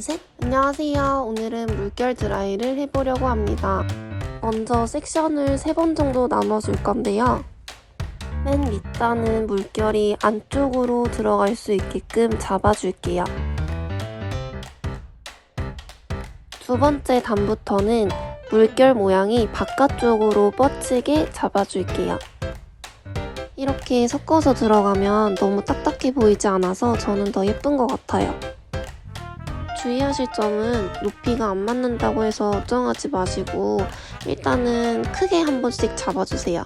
둘, 셋. 안녕하세요. 오늘은 물결 드라이를 해보려고 합니다. 먼저 섹션을 세 번 정도 나눠줄 건데요. 맨 밑단은 물결이 안쪽으로 들어갈 수 있게끔 잡아줄게요. 두 번째 단부터는 물결 모양이 바깥쪽으로 뻗치게 잡아줄게요. 이렇게 섞어서 들어가면 너무 딱딱해 보이지 않아서 저는 더 예쁜 것 같아요. 주의하실 점은 높이가 안 맞는다고 해서 걱정하지 마시고 일단은 크게 한 번씩 잡아주세요.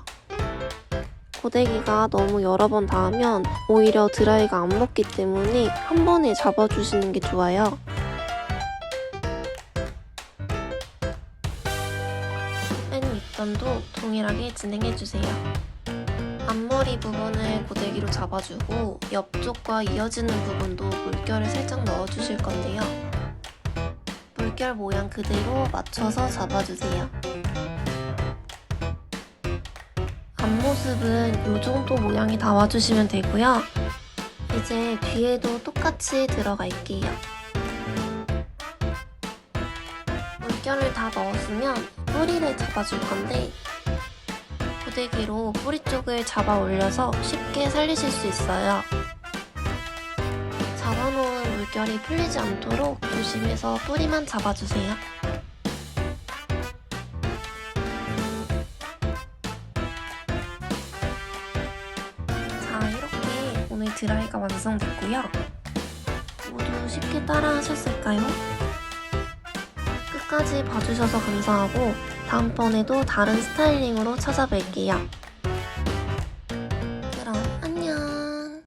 고데기가 너무 여러 번 닿으면 오히려 드라이가 안 먹기 때문에 한 번에 잡아주시는 게 좋아요. 맨 윗단도 동일하게 진행해주세요. 앞머리 부분을 고데기로 잡아주고 옆쪽과 이어지는 부분도 물결을 살짝 넣어주실 건데요. 물결 모양 그대로 맞춰서 잡아주세요. 앞모습은 이 정도 모양이 나와주시면 되고요. 이제 뒤에도 똑같이 들어갈게요. 물결을 다 넣었으면 뿌리를 잡아줄 건데 고데기로 뿌리 쪽을 잡아 올려서 쉽게 살리실 수 있어요. 잡아놓은 물결이 풀리지 않도록 조심해서 뿌리만 잡아주세요. 자, 이렇게 오늘 드라이가 완성됐고요. 모두 쉽게 따라 하셨을까요? 끝까지 봐주셔서 감사하고 다음번에도 다른 스타일링으로 찾아뵐게요.